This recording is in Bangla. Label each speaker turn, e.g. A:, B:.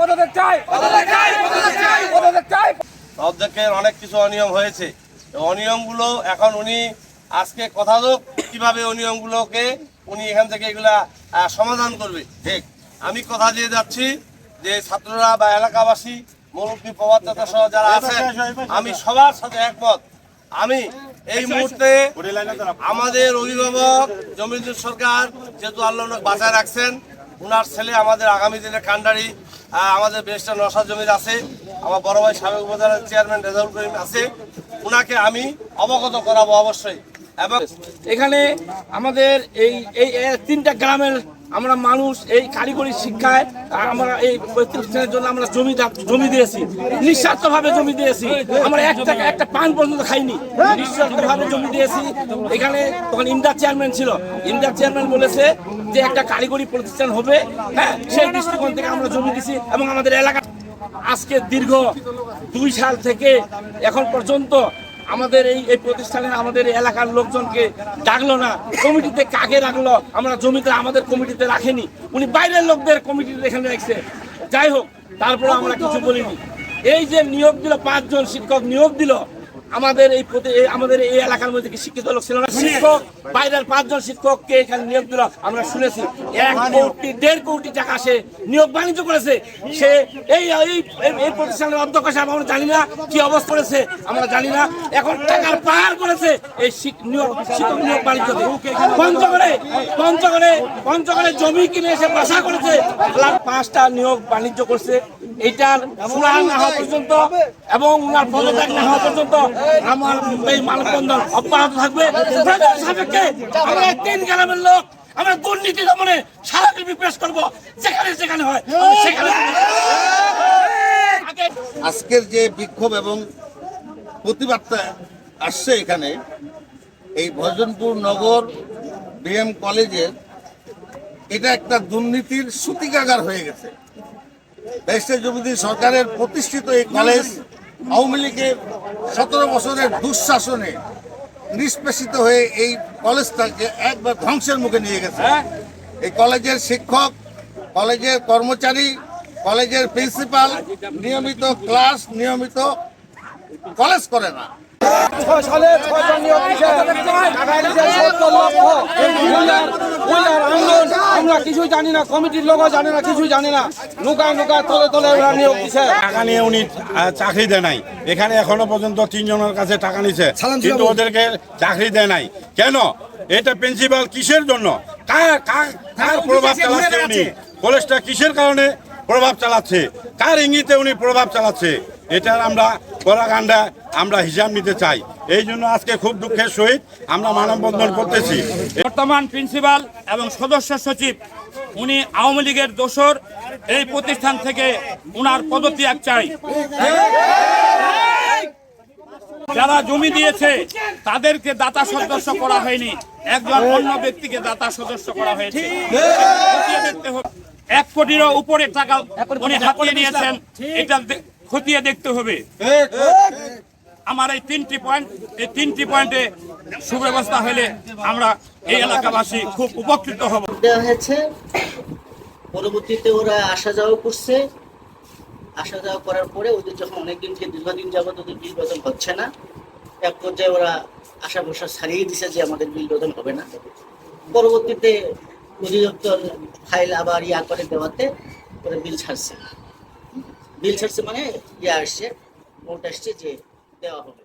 A: পদত্যাগ চাই। পদত্যাগ চাই
B: অধ্যক্ষের অনেক কিছু অনিয়ম হয়েছে। অনিয়মগুলো এখন উনি আজকে কথা হোক কীভাবে অনিয়মগুলোকে উনি এখান থেকে এগুলা সমাধান করবে। ঠিক আমি কথা দিয়ে যাচ্ছি যে ছাত্ররা বা এলাকাবাসী মুরব্বী প্রবাদদাতা সহ যারা আছেন আমি সবার সাথে একমত। আমি এই মুহূর্তে আমাদের অভিভাবক জমিদুর সরকার যেহেতু আল্লাহ বাঁচায় রাখছেন উনার ছেলে আমাদের আগামী দিনে কান্ডারি আমাদের বেশটা নশা জমির আছে, আমার বড় ভাই সাবেক উপজেলার চেয়ারম্যান রেজাউল করিম আছে। উনাকে আমি অবগত করাবো অবশ্যই। এবং
A: এখানে আমাদের এই এই এই তিনটা গ্রামের আমরা মানুষ এই কারিগরি শিক্ষায় আমরা এই প্রতিষ্ঠানের জন্য আমরা জমি জমি দিয়েছি। নিঃস্বার্থভাবে জমি দিয়েছি। আমরা এক টাকা, একটা পান পর্যন্ত খাইনি। নিঃস্বার্থভাবে জমি দিয়েছি। এখানে তখন ইন্দার চেয়ারম্যান ছিল। ইন্দার চেয়ারম্যান বলেছে যে একটা কারিগরি প্রতিষ্ঠান হবে। হ্যাঁ সেই দৃষ্টিকোণ থেকে আমরা জমি দিছি এবং আমাদের এলাকা আজকে দীর্ঘ দুই সাল থেকে এখন পর্যন্ত আমাদের এই এই প্রতিষ্ঠানে আমাদের এলাকার লোকজনকে ডাকলো না। কমিটিতে কাকে রাখল? আমরা জমিতে আমাদের কমিটিতে রাখেনি। উনি বাইরের লোকদের কমিটিতে এখানে রাখছে। যাই হোক, তারপরে আমরা কিছু বলিনি। এই যে নিয়োগ দিল, পাঁচজন শিক্ষক নিয়োগ দিল আমাদের এই আমাদের এই এলাকার মধ্যে শিক্ষিত লোক ছিল না? শিক্ষক, বাইরের পাঁচজন শিক্ষককে এখানে নিয়োগ দিল, আমরা শুনেছি। এক কোটি, দেড় কোটি টাকা সে নিয়োগ বাণিজ্য করেছে। সে এই এই প্রতিষ্ঠানের অধ্যক্ষ সাহেব, আমরা জানি না কি অবস্থা করেছে, আমরা জানি না। এখন টাকার পাহাড় করেছে, এই নিয়োগ শিক্ষক নিয়োগ বাণিজ্য পঞ্চগড়ে পঞ্চগড়ে পঞ্চগড়ে জমি কিনে এসে বাসা করেছে। পাঁচটা নিয়োগ বাণিজ্য করছে। এইটার সুরাহা না হওয়া পর্যন্ত এবং ওনার পদত্যাগ না হওয়া পর্যন্ত আমার এই মানববন্ধন অব্যাহত থাকবে। সাপেক্ষে আমরা তিন গ্রামের লোক, আমরা দুর্নীতি দমনে সারা পৃথিবী পেশ করব, যেখানে যেখানে হয় সেখানে
C: আজকের যে বিক্ষোভ এবং প্রতিবাদটা আসছে এখানে, এই ভজনপুর নগর বিএম কলেজের এটা একটা দুর্নীতির সূতিকাগার হয়ে গেছে। দেশের জমিদি সরকারের প্রতিষ্ঠিত এই কলেজ আওয়ামী লীগের সতেরো বছরের দুঃশাসনে নিষ্পেষিত হয়ে এই কলেজটাকে একবার ধ্বংসের মুখে নিয়ে গেছে। এই কলেজের শিক্ষক কলেজের কর্মচারী কলেজের প্রিন্সিপাল নিয়মিত ক্লাস নিয়মিত কলেজ করে না।
D: ছয় সালে ছয়টা নিয়োগ দিছে টাকা দিছে সত্তর লক্ষ। উইলার উইলার আন্দোলন আমরা কিছুই জানি না কমিটির লোকও জানে না কিছুই জানি না। নৌকায় নৌকায় তলে তলে ওরা নিয়োগ দিছে।
E: টাকা নিয়ে উনি চাকরি দেয় নাই। এখানে এখনও পর্যন্ত তিনজনের কাছে টাকা নিছে। কিন্তু ওদেরকে চাকরি দেয় নাই। কেন? এটা প্রিন্সিপাল কিসের জন্য? কার কার কার প্রভাব চালাচ্ছে উনি? কলেজটা কিসের কারণে প্রভাব চালাচ্ছে? কার ইঙ্গিতে উনি প্রভাব চালাচ্ছে? এটার আমরা পরাগান্ডা আমরা হিসাব নিতে চাই। এই জন্য আজকে খুব দুঃখের সহিত আমরা মানববন্ধন করতেছি।
F: বর্তমান প্রিন্সিপাল এবং সদস্য সচিব উনি আওয়ামী লীগের দোসর এই প্রতিষ্ঠান থেকে উনার পদত্যাগ চাই। যারা জমি দিয়েছে তাদেরকে দাতা সদস্য করা হয়নি। একজন অন্য ব্যক্তিকে দাতা সদস্য করা হয়েছে। দেখতে হবে। এক কোটিরও উপরে টাকা উনি হাতিয়ে নিয়েছেন। এটা খতিয়ে দেখতে হবে। আমার এই তিনটি পয়েন্ট এই তিনটি পয়েন্টে সুব্যবস্থা হলে আমরা এই এলাকাবাসী খুব উপকৃত হব।
G: দেওয়া হয়েছে। পরবর্তীতে ওরা আসা যাওয়া করছে। আসা যাওয়া করার পরে ওদের যখন অনেকদিন থেকে দীর্ঘদিন যাবত ওদের বিল বেতন হচ্ছে না, এক পর্যায়ে ওরা আশা ভরসা ছাড়িয়ে দিছে যে আমাদের বিল বেতন হবে না। পরবর্তীতে অধিদপ্তর ফাইল আবার ইয়া করে দেওয়াতে ওরা বিল ছাড়ছে। বিল ছাড়ছে মানে ইয়া আসছে নোট আসছে যে দেওয়া হবে।